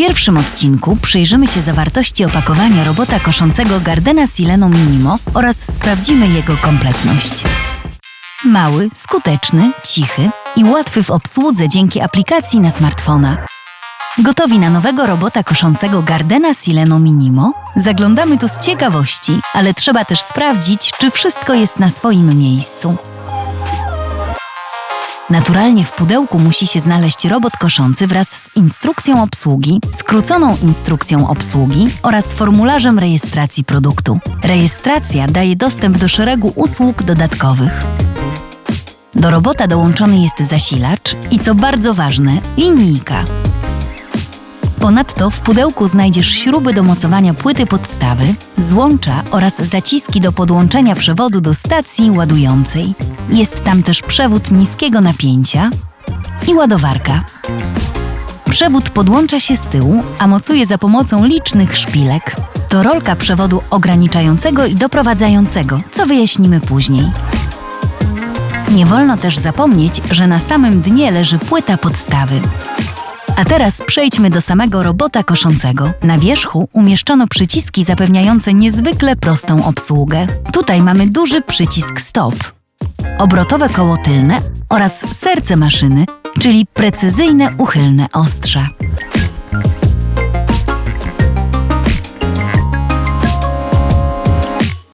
pierwszym odcinku przyjrzymy się zawartości opakowania robota koszącego Gardena Sileno Minimo oraz sprawdzimy jego kompletność. Mały, skuteczny, cichy i łatwy w obsłudze dzięki aplikacji na smartfona. Gotowi na nowego robota koszącego Gardena Sileno Minimo? Zaglądamy tu z ciekawości, ale trzeba też sprawdzić, czy wszystko jest na swoim miejscu. Naturalnie w pudełku musi się znaleźć robot koszący wraz z instrukcją obsługi, skróconą instrukcją obsługi oraz formularzem rejestracji produktu. Rejestracja daje dostęp do szeregu usług dodatkowych. Do robota dołączony jest zasilacz i co bardzo ważne, linijka. Ponadto w pudełku znajdziesz śruby do mocowania płyty podstawy, złącza oraz zaciski do podłączenia przewodu do stacji ładującej. Jest tam też przewód niskiego napięcia i ładowarka. Przewód podłącza się z tyłu, a mocuje za pomocą licznych szpilek. To rolka przewodu ograniczającego i doprowadzającego, co wyjaśnimy później. Nie wolno też zapomnieć, że na samym dnie leży płyta podstawy. A teraz przejdźmy do samego robota koszącego. Na wierzchu umieszczono przyciski zapewniające niezwykle prostą obsługę. Tutaj mamy duży przycisk stop, obrotowe koło tylne oraz serce maszyny, czyli precyzyjne uchylne ostrza.